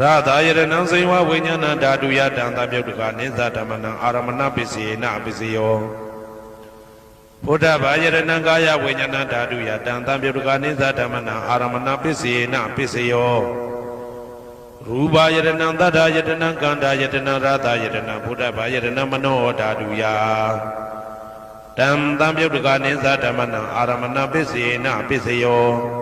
ရသာယရဏံစေဝဝိညာဏဓာတုယတံသပြုတ်တကနိသဓမ္မနံအာရမဏပစ္စေနပစ္စယောဘုဒ္ဓဘာယရဏံကာယဝိညာဏဓာတုယတံသပြုတ်တကနိသဓမ္မနံအာရမဏပစ္စေနပစ္စယောရူပယရဏံသတ္တယတနံကန္တာယတနံရသာယတနံဘုဒ္ဓဘာယရဏံမနောဓာတုယတံသံပြုတ်တကနိသဓမ္မနံအာရမဏပစ္စေနပစ္စယော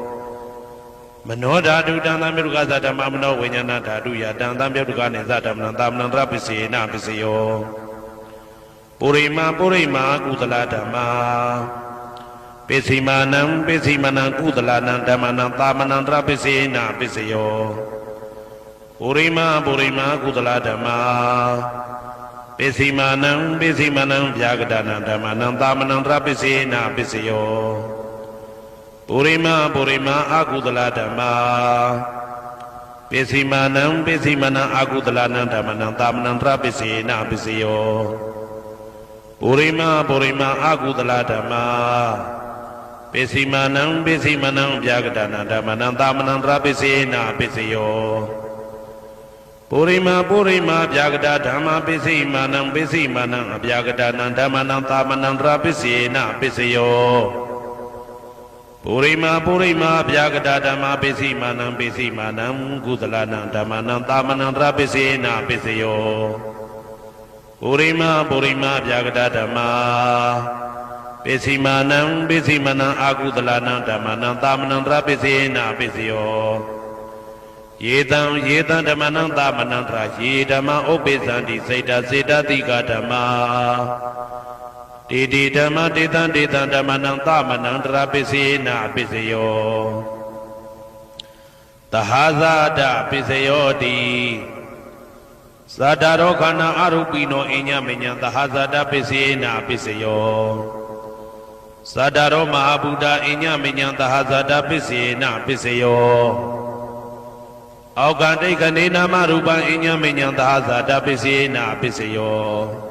မနောဓာတုတံသံမြုကသဓမ္မမနောဝိညာဏဓာတုယတံသံမြုကနေသဓမ္မနံသာမဏံတရပစ္စေနပစ္စယောပုရိမာပုရိမာကုသလဓမ္မာပိစိမာနံပိစိမနံကုသလနံဓမ္မနံသာမဏံတရပစ္စေနပစ္စယောပုရိမာပုရိမာကုသလဓမ္မာပိစိမာနံပိစိမနံဗျာကတနံဓမ္မနံသာမဏံတရပစ္စေနပစ္စယော ပုရိမပုရိမအာကုသလဓမ္မာပိစိမာနံပိစိမနံအာကုသလနံဓမ္မနံသာမဏံတရပိစေနပိစယောပုရိမပုရိမအာကုသလဓမ္မာပိစိမာနံပိစိမနံဗျာကတနာဓမ္မနံသာမဏံတရပိစေနပိစယောပုရိမပုရိမဗျာကတဓမ္မာပိစိမာနံပိစိမာနံအဗျာကတနံဓမ္မနံသာမဏံတရပိစေနပိစယော ပုရိမာပုရိမာဗျာကတာဓမ္မာပိစိမာနံပိစိမာနံကုသလနံဓမ္မနံသာမဏံတရပိစေနပိစယောပုရိမာပုရိမာဗျာကတာဓမ္မာပိစိမာနံပိစိမာနံအာကုသလနံဓမ္မနံသာမဏံတရပိစေနပိစယောယေတံယေတံဓမ္မနံသာမဏံတရယေဓမ္မဥပ္ပိသန္တိစေတစေတတိကဓမ္မာ တေတိဓမ္မတေတံတေတံဓမ္မနံသမနံတရာပစ္စေနပစ္စယောတဟာဇာတပစ္စယောတိသတ္တရောခန္ဓာအရုပိနောအညမညံတဟာဇာတပစ္စေနပစ္စယောသတ္တရောမဟာဗုဒ္ဓအညမညံတဟာဇာတပစ္စေနပစ္စယောအောက်ကတိတ်ကနေနာမရူပံအညမညံတဟာဇာတပစ္စေနပစ္စယော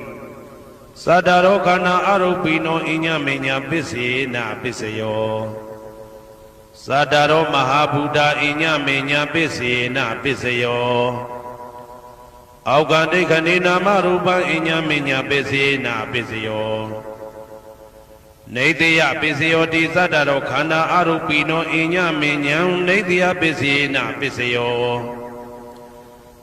သတ္တရောခန္ဓာအရုပိနောအညမင်းညပစ္စေနာပစ္စယောသတ္တရောမဟာဗုဒ္ဓအညမင်းညပစ္စေနာပစ္စယောအောက်ကဒိဋ္ဌနေနာမရူပံအညမင်းညပစ္စေနာပစ္စယောနေတယပစ္စယောတိသတ္တရောခန္ဓာအရုပိနောအညမဉ္ဉံနေတယပစ္စေနပစ္စယော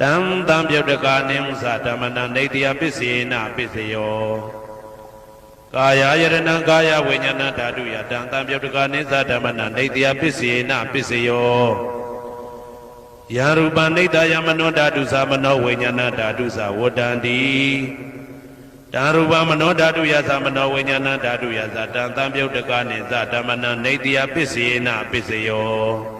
တံတံပြုတ်တကာနိသဓမ္မနံနေတယပစ္စေနပစ္စယောကာယယရဏံကာယဝိညာဏဓာတုယတံတံပြုတ်တကာနိသဓမ္မနံနေတယပစ္စေနပစ္စယောယာရူပနိတယမနောဓာတုသမနောဝိညာဏဓာတုသဝတ္တန္တိတာရူပမနောဓာတုယသမနောဝိညာဏဓာတုယသတံတံပြုတ်တကနိသဓမ္မနံနေတယပစ္စေနပစ္စယော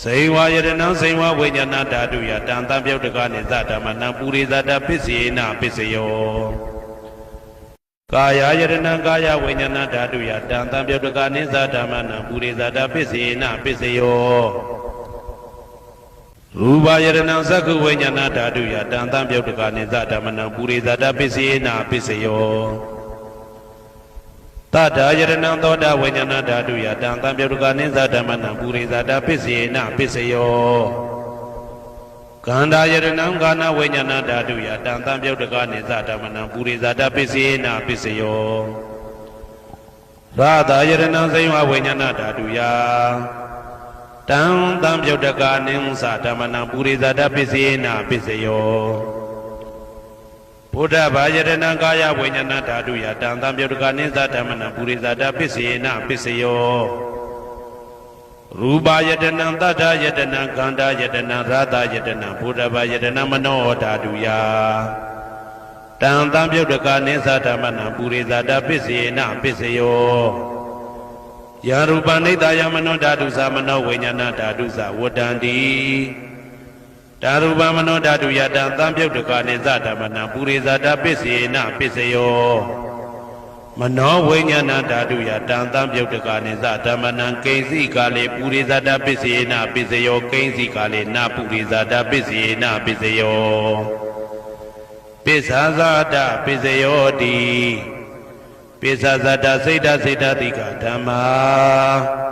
စေဝါယရဏံစေဝဝိညာဏဓာတုယတံတံပြုတ်တကနိသဓမ္မနံပုရိသဒပစ္စေနပစ္စယောကာယယရဏံကာယဝိညာဏဓာတုယတံတံပြုတ်တကနိသဓမ္မနံပုရိသဒပစ္စေနပစ္စယောရူပယရဏံသက္ခုဝိညာဏဓာတုယတံတံပြုတ်တကနိသဓမ္မနံပုရိသဒပစ္စေနပစ္စယော တတယရဏံသောတာဝိညာဏဓာတုယတံတံပြုတ်တကနိသဓမ္မနံပုရိသဒပစ္စေနပစ္စယောကန္တာယရဏံကာနဝိညာဏဓာတုယတံတံပြုတ်တကနိသဓမ္မနံပုရိသဒပစ္စေနပစ္စယောရာသာယရဏံစိယဝဝိညာဏဓာတုယတံတံပြုတ်တကာနိသဓမ္မနံပုရိသတပစ္စေနပစ္စယော ဘုဒ္ဓဘာယရဏံကာယဝိညာဏဓာတုယတံတံပြုတ်တကာနိသဓမ္မနံပုရိသတပစ္စေနပစ္စယောရူပယတနံတတ္ထယတနံခန္ဓာယတနံရာသယတနံဘုဒ္ဓဘာယတနံမနောဓာတုယတံတံပြုတ်တကာနိသဓမ္မနံပုရိသတပစ္စေနပစ္စယောယာရူပနိတယမနောဓာတုသမနောဝိညာဏဓာတုသဝတ္တန္တိ ဓာရူပမနောဓာတုယတံတံပြုတ်တကာနိသဓမ္မနံပုရိသတပစ္စေနပစ္စယောမနောဝိညာဏဓာတုယတံတံပြုတ်တကာနိသဓမ္မနံကိဉ္စီကာလေပုရိသတပစ္စေနပစ္စယောကိဉ္စီကာလေနပုရိသတပစ္စေနပစ္စယောပိစ္ဆာဇာတပစ္စယောတိပိစ္ဆာဇာတစိတ်တစိတ်တတိကဓမ္မာ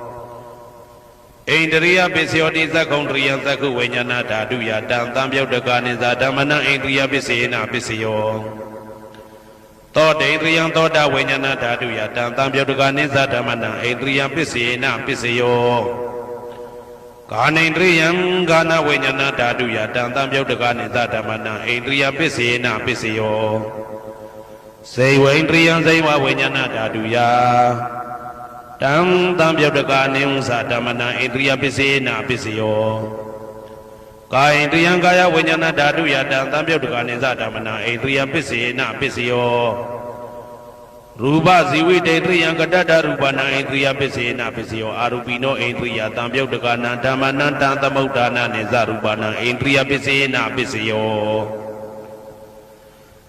ဣန္ဒရိယပစ္စယောတိသက္ကုံတရိယသက္ကုဝိညာဏဓာတုယတံတံပြုတ်တကနိသဓမ္မနံဣန္ဒရိယပစ္စယေနပစ္စယောသောတေန္ဒရိယံသောတာဝိညာဏဓာတုယတံတံပြုတ်တကနိသဓမ္မနံဣန္ဒရိယပစ္စယေနပစ္စယောကာနိန္ဒရိယံဂာနဝိညာဏဓာတုယတံတံပြုတ်တကနိသဓမ္မနံဣန္ဒရိယပစ္စယေနပစ္စယောစေဝိန္ဒရိယံစေဝဝိညာဏဓာတုယ တံတံပြုတ်တကနိဥ္စာဓမ္မနံဣန္ဒြိယပစ္စေနပစ္စယောကာယိန္ဒြိယံကာယဝိညာဏဓာတုယတံတံပြုတ်တကနိသဓမ္မနံဣန္ဒြိယပစ္စေနပစ္စယောရူပဇီဝိတေတ္ရိယံကတ္တရူပနံဣန္ဒြိယပစ္စေနပစ္စယောအာရူပိနောဣန္ဒြိယတံပြုတ်တကနံဓမ္မနံတံသမုဋ္ဌာနနိသရူပနံဣန္ဒြိယပစ္စေနပစ္စယော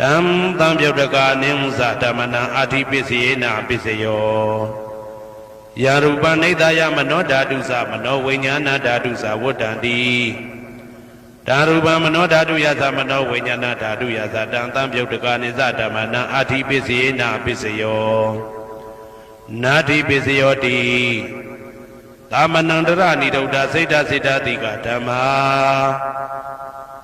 တံသံပြုတ်တကနိသဓမ္မနံအာတိပစ္စေနာပစ္စယောယရူပနိဒာယမနောဓာတုသမနောဝိညာဏဓာတုသဝတ္တံတိဓာရူပမနောဓာတုယသမနောဝိညာဏဓာတုယသတံတံပြုတ်တကနိသဓမ္မနံအာတိပစ္စယေနာပစ္စယောနာတိပစ္စယောတိသာမဏံတရဏိဒုဒ္ဓစိတ်တစိတ်တတိကဓမ္မာ